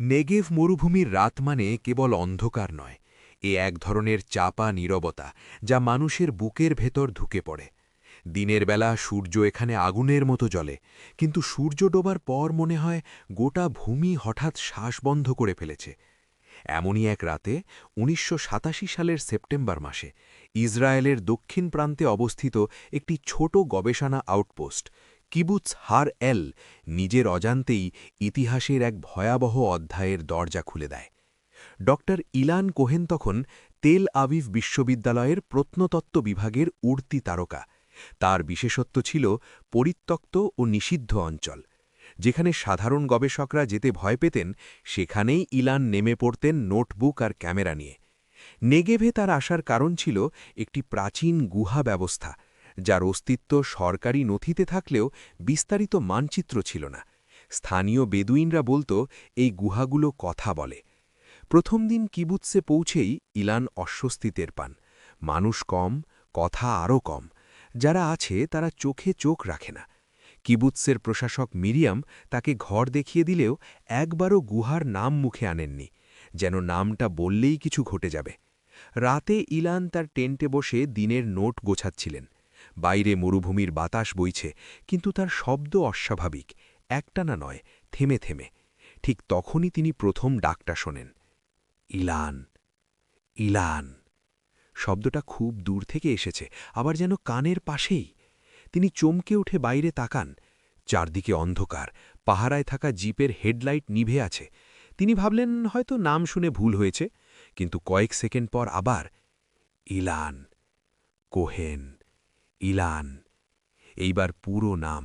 Negev মরুভূমির রাত মানে কেবল অন্ধকার নয়, এ এক ধরনের চাপা নীরবতা যা মানুষের বুকের ভেতর ঢুকে পড়ে। দিনের বেলা সূর্য এখানে আগুনের মতো জ্বলে, কিন্তু সূর্য ডোবার পর মনে হয় গোটা ভূমি হঠাৎ শ্বাস বন্ধ করে ফেলেছে। এমনই এক রাতে উনিশশো সাতাশি সালের সেপ্টেম্বর মাসে ইসরায়েলের দক্ষিণ প্রান্তে অবস্থিত একটি ছোট গবেষণা আউটপোস্ট কিবুৎস হার এল নিজের অজান্তেই ইতিহাসের এক ভয়াবহ অধ্যায়ের দরজা খুলে দেয়। ড ইলান কোহেন তখন তেল আবিভ বিশ্ববিদ্যালয়ের প্রত্নতত্ত্ব বিভাগের উড়তি তারকা। তার বিশেষত্ব ছিল পরিত্যক্ত ও নিষিদ্ধ অঞ্চল। যেখানে সাধারণ গবেষকরা যেতে ভয় পেতেন, সেখানেই ইলান নেমে পড়তেন নোটবুক আর ক্যামেরা নিয়ে। নেগেভে তার আসার কারণ ছিল একটি প্রাচীন গুহা ব্যবস্থা। যার অস্তিত্ব সরকারি নথিতে থাকলেও বিস্তারিত মানচিত্র ছিল না। স্থানীয় বেদুইনরা বলতো, এই গুহাগুলো কথা বলে। প্রথম দিন কিবুৎসে পৌঁছেই ইলান অস্বস্তিতের পান। মানুষ কম, কথা আরও কম। যারা আছে, তারা চোখে চোখ রাখে না। কিবুৎসের প্রশাসক মিরিয়াম তাকে ঘর দেখিয়ে দিলেও একবারও গুহার নাম মুখে আনেননি, যেন নামটা বললেই কিছু ঘটে যাবে। রাতে ইলান তার টেন্টে বসে দিনের নোট গোছাচ্ছিলেন। বাইরে মরুভূমির বাতাস বইছে, কিন্তু তার শব্দ অস্বাভাবিক, একটানা নয়, থেমে থেমে। ঠিক তখনই তিনি প্রথম ডাকটা শোনেন। ইলান ইলান। শব্দটা খুব দূর থেকে এসেছে, আবার যেন কানের পাশেই। তিনি চমকে উঠে বাইরে তাকান। চারদিকে অন্ধকার, পাহারায় থাকা জিপের হেডলাইট নিভে আছে। তিনি ভাবলেন, হয়তো নাম শুনে ভুল হয়েছে, কিন্তু কয়েক সেকেন্ড পর আবার, ইলান, কোহেন। ইলান। এইবার পুরো নাম।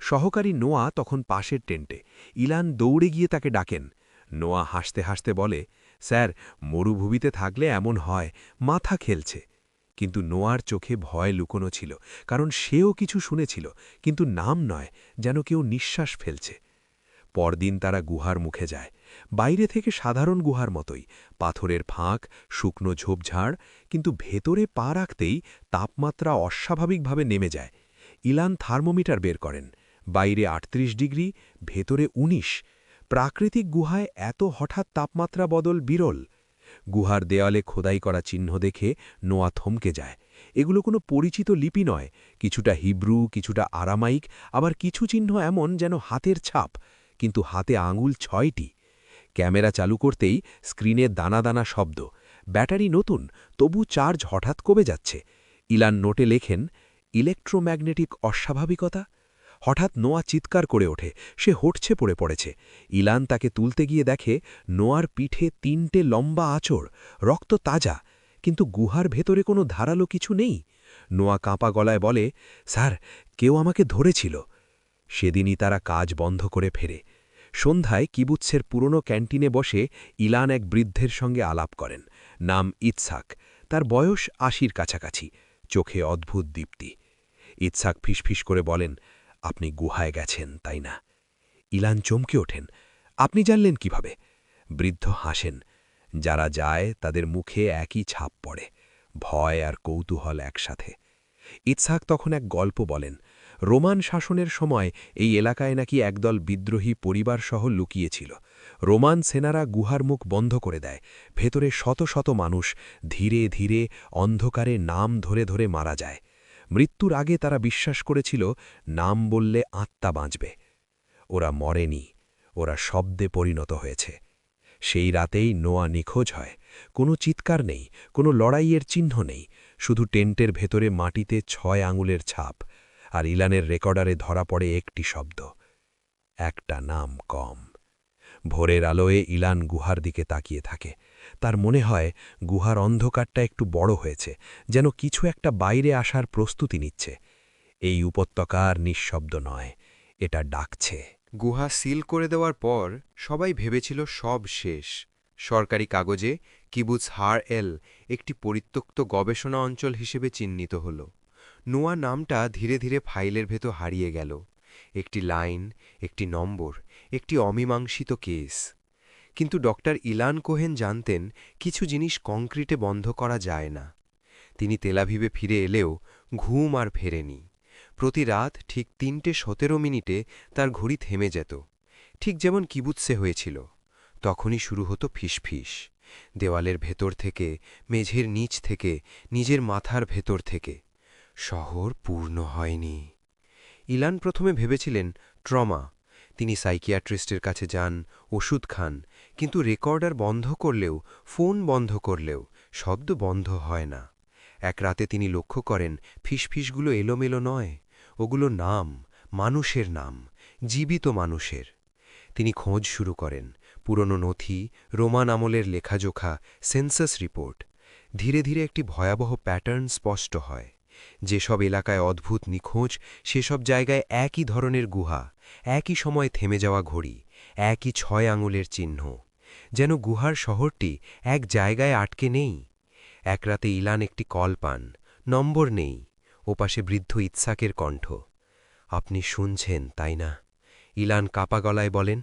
সহকারী নোয়া তখন পাশের টেন্টে। ইলান দৌড়ে গিয়ে তাকে ডাকেন। নোয়া হাসতে হাসতে বলে, স্যার, মরুভূমিতে থাকলে এমন হয়, মাথা খেলছে। কিন্তু নোয়ার চোখে ভয় লুকোনো ছিল, কারণ সেও কিছু শুনেছিল, কিন্তু নাম নয়, যেন কেউ নিঃশ্বাস ফেলছে। পরদিন তারা গুহার মুখে যায়। বাইরে থেকে সাধারণ গুহার মতোই, পাথরের ফাঁক, শুকনো ঝোপঝাড়, কিন্তু ভেতরে পা রাখতেই তাপমাত্রা অস্বাভাবিকভাবে নেমে যায়। ইলান থার্মোমিটার বের করেন, বাইরে ৩৮ ডিগ্রি, ভেতরে ১৯ প্রাকৃতিক গুহায় এত হঠাৎ তাপমাত্রা বদল বিরল। গুহার দেয়ালে খোদাই করা চিহ্ন দেখে নোয়া থমকে যায়। এগুলো কোনো পরিচিত লিপি নয়, কিছুটা হিব্রু, কিছুটা আরামাইক, আবার কিছু চিহ্ন এমন যেন হাতের ছাপ, কিন্তু হাতে আঙুল ছয়টি। ক্যামেরা চালু করতেই স্ক্রিনে দানা দানা শব্দ। ব্যাটারি নতুন, তবু চার্জ হঠাৎ কমে যাচ্ছে। ইলান নোটে লেখেন, ইলেকট্রোম্যাগনেটিক অস্বাভাবিকতা? হঠাৎ নোয়া চিৎকার করে ওঠে, সে হটছে পড়ে পড়েছে। ইলান তাকে তুলতে গিয়ে দেখে নোয়ার পিঠে তিনটে লম্বা আচড়, রক্ত তাজা, কিন্তু গুহার ভেতরে কোনো ধারালো কিছু নেই। নোয়া কাঁপা গলায় বলে, স্যার, কেউ আমাকে ধরেছিল। সেদিনই তারা কাজ বন্ধ করে ফেরে। সন্ধ্যায় কিবুৎসের পুরনো ক্যান্টিনে বসে ইলান এক বৃদ্ধের সঙ্গে আলাপ করেন, নাম ইৎসাক। তার বয়স আশির কাছাকাছি, চোখে অদ্ভুত দীপ্তি। ইৎসাক ফিসফিস করে বলেন, আপনি গুহায় গেছেন, তাই না? ইলান চমকে ওঠেন, আপনি জানলেন কীভাবে? বৃদ্ধ হাসেন, যারা যায় তাদের মুখে একই ছাপ পড়ে, ভয় আর কৌতূহল একসাথে। ইৎসাক তখন এক গল্প বলেন রোমান শাসনের সময় এই এলাকায় নাকি একদল বিদ্রোহী পরিবারসহ লুকিয়েছিল। রোমান সেনারা গুহার মুখ বন্ধ করে দেয়। ভেতরে শত শত মানুষ ধীরে ধীরে অন্ধকারে নাম ধরে ধরে মারা যায়। মৃত্যুর আগে তারা বিশ্বাস করেছিল, নাম বললে আত্মা বাঁচবে। ওরা মরেনি, ওরা শব্দে পরিণত হয়েছে। সেই রাতেই নোয়া নিখোঁজ হয়। কোনো চিৎকার নেই, কোনো লড়াইয়ের চিহ্ন নেই। শুধু টেন্টের ভেতরে মাটিতে ছয় আঙুলের ছাপ। আর ইলানের রেকর্ডারে ধরা পড়ে একটি শব্দ। একটা নাম কম। ভোরের আলোয় ইলান গুহার দিকে তাকিয়ে থাকে। তার মনে হয় গুহার অন্ধকারটা একটু বড় হয়েছে, যেন কিছু একটা বাইরে আসার প্রস্তুতি নিচ্ছে। এই উপত্যকার নিঃশব্দ নয়, এটা ডাকছে। গুহা সিল করে দেওয়ার পর সবাই ভেবেছিল সব শেষ। সরকারি কাগজে কিবুজ হার এল একটি পরিত্যক্ত গবেষণা অঞ্চল হিসেবে চিহ্নিত হল। নোয়া নামটা ধীরে ধীরে ফাইলের ভেতর হারিয়ে গেল। একটি লাইন, একটি নম্বর, একটি অমীমাংসিত কেস। কিন্তু ডক্টর ইলান কোহেন জানতেন কিছু জিনিস কংক্রিটে বন্ধ করা যায় না। তিনি তেলাভিবে ফিরে এলেও ঘুম আর ফেরেনি। প্রতি রাত ঠিক তিনটে সতেরো মিনিটে তার ঘড়ি থেমে যেত। ঠিক যেমন কিবুৎসে হয়েছিল। তখনই শুরু হতো ফিসফিস। দেওয়ালের ভেতর থেকে, মেঝের নিচ থেকে, নিজের মাথার ভেতর থেকে। শহর পূর্ণ হয়নি। ইলান প্রথমে ভেবেছিলেন, ট্রমা। তিনি সাইকিয়াট্রিস্টের কাছে যান, ওষুধ খান, কিন্তু রেকর্ডার বন্ধ করলেও, ফোন বন্ধ করলেও, শব্দ বন্ধ হয় না। এক রাতে তিনি লক্ষ্য করেন, ফিসফিসগুলো এলোমেলো নয়। ওগুলো নাম, মানুষের নাম, জীবিত মানুষের। তিনি খোঁজ শুরু করেন, পুরনো নথি, রোমান আমলের লেখাজোখা, সেন্সাস রিপোর্ট। ধীরে ধীরে একটি ভয়াবহ প্যাটার্ন স্পষ্ট হয়। যেসব এলাকায় অদ্ভুত নিখোঁজ, সেসব জায়গায় একই ধরনের গুহা, একই সময় থেমে যাওয়া ঘড়ি, একই ছয় আঙুলের চিহ্ন। যেন গুহার শহরটি এক জায়গায় আটকে নেই। এক রাতে ইলান একটি কল পান, নম্বর নেই, ওপাশে বৃদ্ধ ইৎসাকের কণ্ঠ, আপনি শুনছেন, তাই না? ইলান কাপা গলায় বলেন,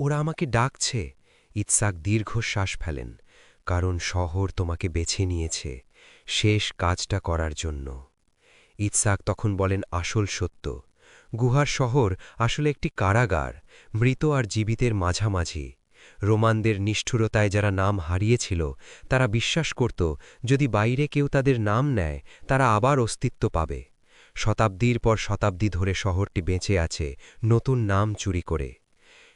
ওরা আমাকে ডাকছে। ইৎসাক দীর্ঘশ্বাস ফেলেন, কারণ শহর তোমাকে বেছে নিয়েছে, শেষ কাজটা করার জন্য। ইৎসাক তখন বলেন, আসল সত্য। গুহার শহর আসলে একটি কারাগার, মৃত আর জীবিতের মাঝামাঝি। রোমানদের নিষ্ঠুরতায় যারা নাম হারিয়েছিল, তারা বিশ্বাস করত, যদি বাইরে কেউ তাদের নাম নেয়, তারা আবার অস্তিত্ব পাবে। শতাব্দীর পর শতাব্দী ধরে শহরটি বেঁচে আছে, নতুন নাম চুরি করে।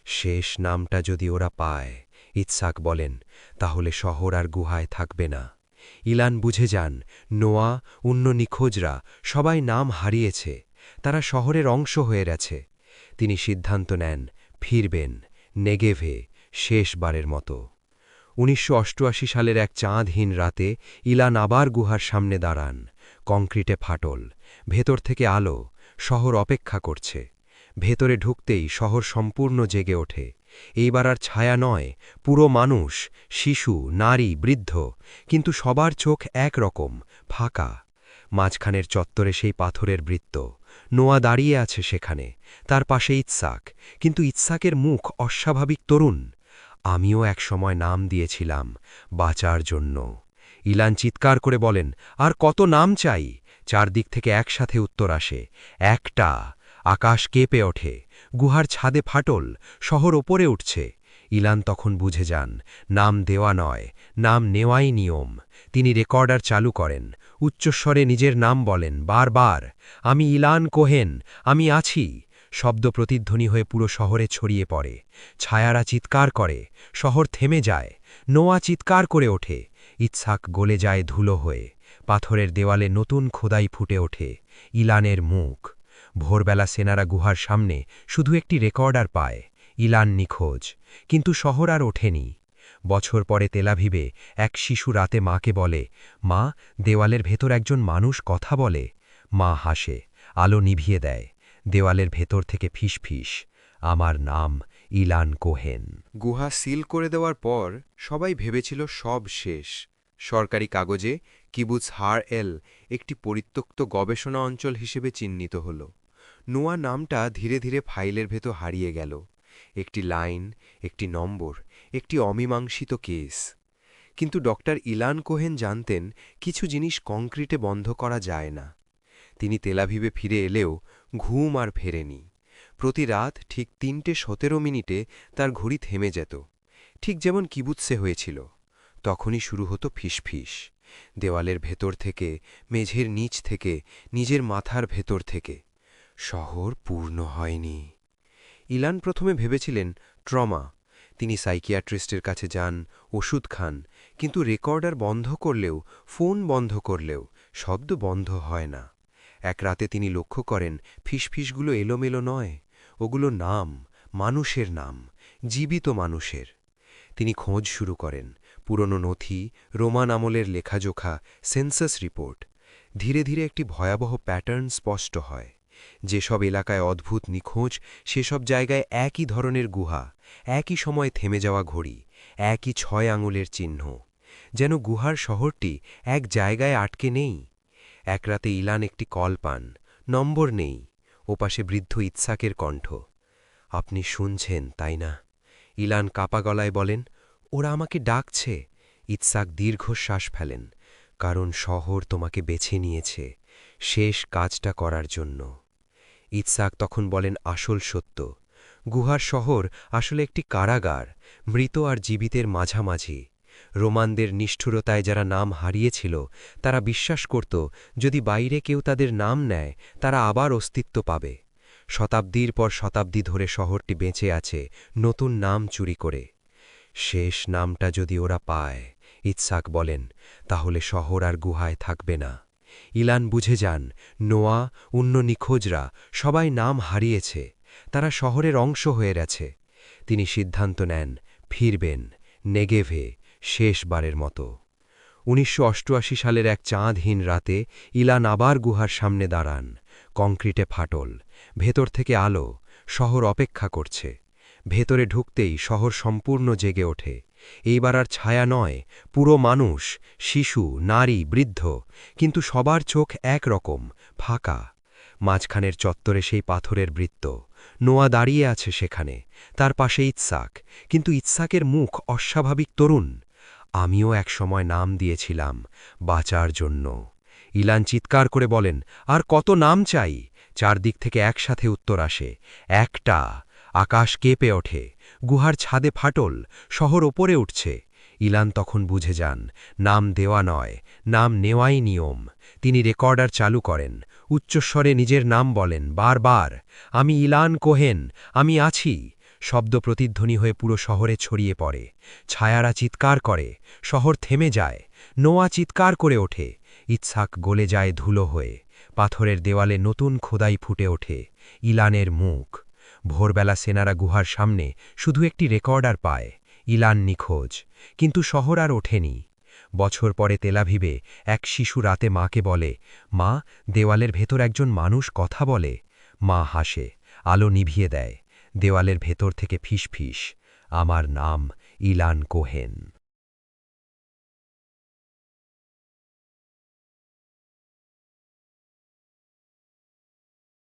শেষ নামটা যদি ওরা পায়, ইৎসাক বলেন, তাহলে শহর আর গুহায় থাকবে না। ইলান বুঝে যান, নোয়া অন্য নিখোঁজরা সবাই নাম হারিয়েছে, তারা শহরের অংশ হয়ে গেছে। তিনি সিদ্ধান্ত নেন, ফিরবেন, নেগেভে, শেষবারের মতো। উনিশশো অষ্টআশি সালের এক চাঁদহীন রাতে ইলান আবার গুহার সামনে দাঁড়ান, কংক্রিটে ফাটল, ভেতর থেকে আলো, শহর অপেক্ষা করছে। ভেতরে ঢুকতেই শহর সম্পূর্ণ জেগে ওঠে। এইবার আর ছায়া নয়, পুরো মানুষ, শিশু, নারী, বৃদ্ধ, কিন্তু সবার চোখ এক রকম ফাঁকা। মাঝখানের চত্বরে সেই পাথরের বৃত্ত। নোয়া দাঁড়িয়ে আছে সেখানে, তার পাশে ইৎসাক, কিন্তু ইৎসাকের মুখ অস্বাভাবিক তরুণ। আমিও একসময় নাম দিয়েছিলাম, বাঁচার জন্য। ইলান চিৎকার করে বলেন, আর কত নাম চাই? চারদিক থেকে একসাথে উত্তর আসে, একটা। আকাশ কেঁপে ওঠে, গুহার ছাদে ফাটল, শহর ওপরে উঠছে। ইলান তখন বুঝে যান, নাম দেওয়া নয়, নাম নেওয়াই নিয়ম। তিনি রেকর্ডার চালু করেন, উচ্চস্বরে নিজের নাম বলেন, বারবার, আমি ইলান কোহেন, আমি আছি। শব্দ প্রতিধ্বনি হয়ে পুরো শহরে ছড়িয়ে পড়ে। ছায়ারা চিৎকার করে, শহর থেমে যায়, নোয়া চিৎকার করে ওঠে। ইৎসাক গলে যায় ধুলো হয়ে, পাথরের দেওয়ালে নতুন খোদাই ফুটে ওঠে, ইলানের মুখ। ভোরবেলা সেনারা গুহার সামনে শুধু একটি রেকর্ডার পায়, ইলান নিখোঁজ, কিন্তু শহর আর ওঠেনি। বছর পরে তেলাভিবে এক শিশু রাতে মাকে বলে, মা, দেওয়ালের ভেতর একজন মানুষ কথা বলে। মা হাসে, আলো নিভিয়ে দেয়, দেওয়ালের ভেতর থেকে ফিসফিস আমার নাম ইলান কোহেন। গুহা সিল করে দেওয়ার পর সবাই ভেবেছিল সব শেষ। সরকারি কাগজে কিবুজ হার এল একটি পরিত্যক্ত গবেষণা অঞ্চল হিসেবে চিহ্নিত হল। নোয়া নামটা ধীরে ধীরে ফাইলের ভেতর হারিয়ে গেল। একটি লাইন, একটি নম্বর, একটি অমীমাংসিত কেস। কিন্তু ডক্টর ইলান কোহেন জানতেন কিছু জিনিস কংক্রিটে বন্ধ করা যায় না। তিনি তেলাভিবে ফিরে এলেও ঘুম আর ফেরেনি। প্রতি রাত ঠিক তিনটে সতেরো মিনিটে তার ঘড়ি থেমে যেত। ঠিক যেমন কিবুৎসে হয়েছিল। তখনই শুরু হতো ফিসফিস। দেওয়ালের ভেতর থেকে, মেঝের নিচ থেকে, নিজের মাথার ভেতর থেকে। শহর পূর্ণ হয়নি। ইলান প্রথমে ভেবেছিলেন, ট্রমা। তিনি সাইকিয়াট্রিস্টের কাছে যান, ওষুধ খান, কিন্তু রেকর্ডার বন্ধ করলেও, ফোন বন্ধ করলেও, শব্দ বন্ধ হয় না। এক রাতে তিনি লক্ষ্য করেন, ফিসফিসগুলো এলোমেলো নয়। ওগুলো নাম, মানুষের নাম, জীবিত মানুষের। তিনি খোঁজ শুরু করেন পুরনো নথি, রোমান আমলের লেখাজোখা, সেন্সাস রিপোর্ট। ধীরে ধীরে একটি ভয়াবহ প্যাটার্ন স্পষ্ট হয়। যেসব এলাকায় অদ্ভুত নিখোঁজ, সেসব জায়গায় একই ধরনের গুহা, একই সময় থেমে যাওয়া ঘড়ি, একই ছয় আঙুলের চিহ্ন। যেন গুহার শহরটি এক জায়গায় আটকে নেই। এক রাতে ইলান একটি কল পান, নম্বর নেই, ওপাশে বৃদ্ধ ইৎসাকের কণ্ঠ। আপনি শুনছেন, তাই না? ইলান কাপা গলায় বলেন ওরা আমাকে ডাকছে। ইৎসাক দীর্ঘশ্বাস ফেলেন, কারণ শহর তোমাকে বেছে নিয়েছে, শেষ কাজটা করার জন্য। ইৎসাক তখন বলেন, আসল সত্য। গুহার শহর আসলে একটি কারাগার, মৃত আর জীবিতের মাঝামাঝি। রোমানদের নিষ্ঠুরতায় যারা নাম হারিয়েছিল, তারা বিশ্বাস করত, যদি বাইরে কেউ তাদের নাম নেয়, তারা আবার অস্তিত্ব পাবে। শতাব্দীর পর শতাব্দী ধরে শহরটি বেঁচে আছে, নতুন নাম চুরি করে। শেষ নামটা যদি ওরা পায়, ইৎসাক বলেন, তাহলে শহর আর গুহায় থাকবে না। ইলান বুঝে যান, নোয়া অন্য নিখোঁজরা সবাই নাম হারিয়েছে, তারা শহরের অংশ হয়ে গেছে। তিনি সিদ্ধান্ত নেন, ফিরবেন, নেগেভে, শেষবারের মতো। উনিশশো অষ্টআশি সালের এক চাঁদহীন রাতে ইলান আবার গুহার সামনে দাঁড়ান, কংক্রিটে ফাটল, ভেতর থেকে আলো, শহর অপেক্ষা করছে। ভেতরে ঢুকতেই শহর সম্পূর্ণ জেগে ওঠে। এইবার আর ছায়া নয়, পুরো মানুষ, শিশু, নারী, বৃদ্ধ, কিন্তু সবার চোখ একরকম, ফাঁকা। মাঝখানের চত্বরে সেই পাথরের বৃত্ত। নোয়া দাঁড়িয়ে আছে সেখানে, তার পাশে ইৎসাক, কিন্তু ইৎসাকের মুখ অস্বাভাবিক তরুণ। আমিও একসময় নাম দিয়েছিলাম, বাঁচার জন্য। ইলান চিৎকার করে বলেন, আর কত নাম চাই? চারদিক থেকে একসাথে উত্তর আসে, একটা। আকাশ কেঁপে ওঠে, গুহার ছাদে ফাটল, শহর ওপরে উঠছে। ইলান তখন বুঝে যান, নাম দেওয়া নয়, নাম নেওয়াই নিয়ম। তিনি রেকর্ডার চালু করেন, উচ্চস্বরে নিজের নাম বলেন, বারবার, আমি ইলান কোহেন, আমি আছি। শব্দ প্রতিধ্বনি হয়ে পুরো শহরে ছড়িয়ে পড়ে। ছায়ারা চিৎকার করে, শহর থেমে যায়, নোয়া চিৎকার করে ওঠে। ইৎসাক গলে যায় ধুলো হয়ে, পাথরের দেওয়ালে নতুন খোদাই ফুটে ওঠে, ইলানের মুখ। ভোরবেলা সেনারা গুহার সামনে শুধু একটি রেকর্ডার পায়, ইলান নিখোঁজ, কিন্তু শহর আর ওঠেনি। বছর পরে তেলাভিবে এক শিশু রাতে মাকে বলে, মা, দেওয়ালের ভেতর একজন মানুষ কথা বলে। মা হাসে, আলো নিভিয়ে দেয়, দেওয়ালের ভেতর থেকে ফিস ফিস। আমার নাম ইলান কোহেন।